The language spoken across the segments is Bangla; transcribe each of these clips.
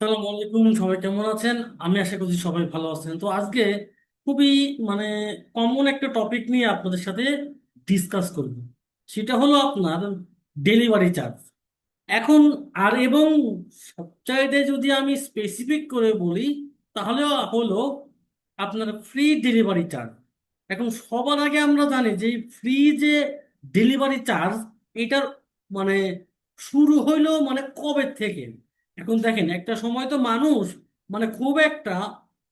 আসসালামু আলাইকুম, সবাই কেমন আছেন? আমি আশা করছি সবাই ভালো আছেন। তো আজকে খুবই মানে কমন একটা টপিক নিয়ে আপনাদের সাথে ডিসকাস করব। সেটা হলো আপনার ডেলিভারি চার্জ এখন আর এবং সবচাইতে যদি আমি স্পেসিফিক করে বলি, তাহলে হলো আপনার ফ্রি ডেলিভারি চার্জ এখন সবার আগে আমরা জানি যে ফ্রি যে ডেলিভারি চার্জ এটার মানে শুরু হইল মানে কবে থেকে? এখন দেখেন, একটা সময় তো মানুষ মানে খুব একটা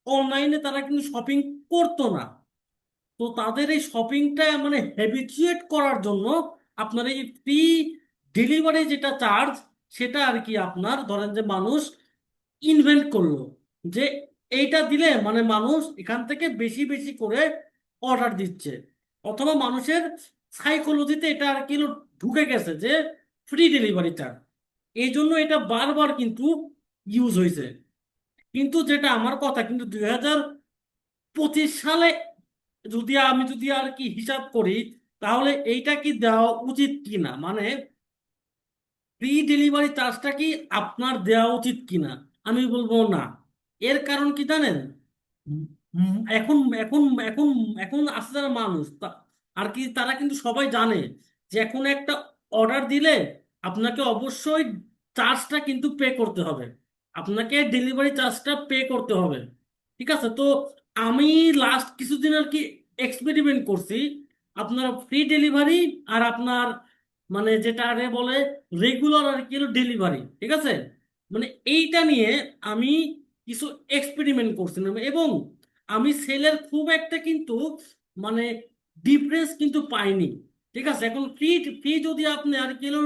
অনলাইনে তারা কিন্তু শপিং করতো না। তো তাদের এই শপিংটা মানে হ্যাবিচুয়েট করার জন্য আপনার এই ফ্রি ডেলিভারি যেটা চার্জ সেটা আর কি আপনার ধরেন যে মানুষ ইনভেন্ট করল যে এইটা দিলে মানে মানুষ এখান থেকে বেশি বেশি করে অর্ডার দিচ্ছে। অথবা মানুষের সাইকোলজিতে এটা আর কি ঢুকে গেছে যে ফ্রি ডেলিভারি চার্জ এই জন্য এটা বারবার কিন্তু ইউজ হয়েছে। কিন্তু যেটা আমার কথা, কিন্তু দুই হাজার পঁচিশ সালে যদি আমি যদি আর কি হিসাব করি, তাহলে এইটা কি দেওয়া উচিত কিনা? মানে ফ্রি ডেলিভারি চার্জটা কি আপনার দেওয়া উচিত কিনা? আমি বলব না। এর কারণ কি জানেন? এখন এখন এখন এখন আসছে যারা মানুষ আর কি তারা কিন্তু সবাই জানে যে এখন একটা অর্ডার দিলে আপনাকে অবশ্যই চার্জটা কিন্তু পে করতে হবে। আপনাকে ডেলিভারি চার্জটা পে করতে হবে। ঠিক আছে? তো আমি লাস্ট কিছুদিন আর কি এক্সপেরিমেন্ট করছি। আপনার ফ্রি ডেলিভারি আর আপনার মানে যেটা আরে বলে রেগুলার আর কি ডেলিভারি ঠিক আছে? মানে এইটা নিয়ে আমি কিছু এক্সপেরিমেন্ট করছিলাম এবং আমি সেলের খুব একটা কিন্তু মানে ডিফারেন্স কিন্তু পাইনি। ঠিক আছে? এখন ফ্রি ফ্রি যদি আপনি আর কিলো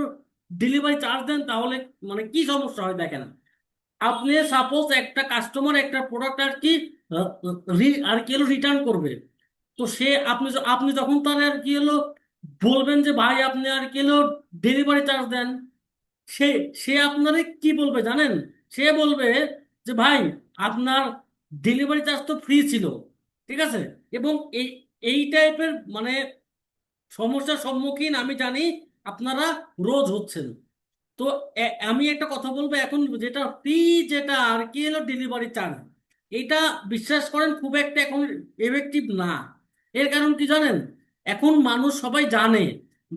ডেলিভারি চার্জ দেন, তাহলে মানে কি সমস্যা হয় দেখেন। আপনি সাপোজ একটা কাস্টমার একটা প্রোডাক্ট আর কি আর কি হলো রিটার্ন করবে। তো সে, আপনি আপনি যখন তার আর কি হলো বলবেন যে, ভাই, আপনি আর কি হলো ডেলিভারি চার্জ দেন। সে সে আপনারে কি বলবে জানেন? সে বলবে যে, ভাই, আপনার ডেলিভারি চার্জ তো ফ্রি ছিল। ঠিক আছে? এবং এই এই টাইপের মানে সমস্যার সম্মুখীন আমি জানি আপনারা রোজ হচ্ছেন। তো আমি একটা কথা বলব, এখন যেটা ফ্রি যেটা আর কি হলো ডেলিভারি চার্জ এটা বিশ্বাস করেন, খুব একটা এখন এফেক্টিভ না। এর কারণ কি জানেন? এখন মানুষ সবাই জানে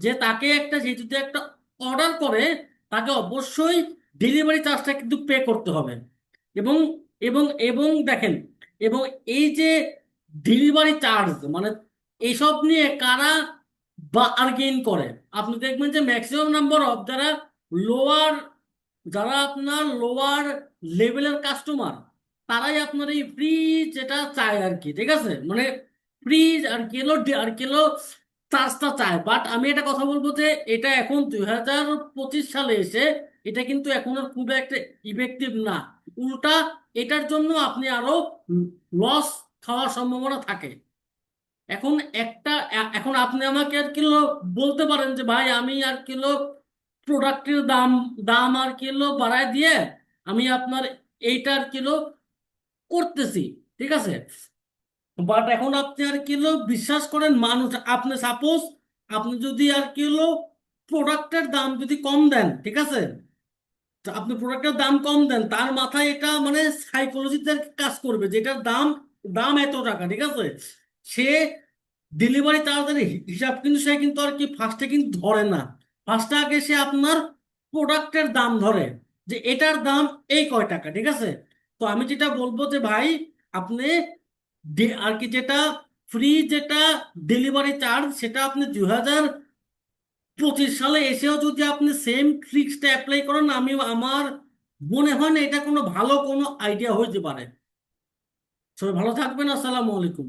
যে তাকে একটা যে যদি একটা অর্ডার করে, তাকে অবশ্যই ডেলিভারি চার্জটা কিন্তু পে করতে হবে। এবং এবং এবং দেখেন, এবং এই যে ডেলিভারি চার্জ মানে এইসব নিয়ে কারা বার্গেন করে। আপনি দেখবেন যে ম্যাক্সিমাম নাম্বার অফ যারা লোয়ার যারা আপনার লোয়ার লেভেলের কাস্টমার তারাই আপনার এই ফ্রি যেটা চায় আর কি, ঠিক আছে? মানে ফ্রি আর কি কিলো আর কিলো চার্জটা চায়। বাট আমি এটা কথা বলব যে এটা এখন দুই হাজার পঁচিশ সালে এসে এটা কিন্তু এখন আর খুব একটা ইফেক্টিভ না। উল্টা এটার জন্য আপনি আরও লস খাওয়ার সম্ভাবনা থাকে। এখন একটা এখন আপনি আমাকে আর কিলো বলতে পারেন যে, ভাই, আমি আর কিলো প্রোডাক্টের দাম দাম আর কিলো বাড়ায় দিয়ে আমি আপনার এইটার কিলো করতেছি। ঠিক আছে? বাট এখন আপনি আর কিলো বিশ্বাস করেন, মানুষ, আপনি সাপোজ আপনি যদি আর কিলো প্রোডাক্টের দাম যদি কম দেন, ঠিক আছে? আপনি প্রোডাক্টের দাম কম দেন, তার মাথায় এটা মানে সাইকোলজিতে কাজ করবে যেটার দাম দাম এত টাকা, ঠিক আছে? সে ডেলিভারি চার্জের হিসাব কিন্তু সে কিন্তু আর কি ফার্স্টে কিন্তু ধরে না। ফার্স্টে আগে সে আপনার প্রোডাক্টের দাম ধরে যে এটার দাম এই কয় টাকা, ঠিক আছে? তো আমি যেটা বলব যে ভাই, আপনি আর কি যেটা ফ্রি যেটা ডেলিভারি চার্জ সেটা আপনি দুই হাজার পঁচিশ সালে এসেও যদি আপনি সেম ট্রিক্সটা অ্যাপ্লাই করেন, আমি আমার মনে হয় না এটা কোনো ভালো কোনো আইডিয়া হইতে পারে। সবাই ভালো থাকবেন, আসসালামু আলাইকুম।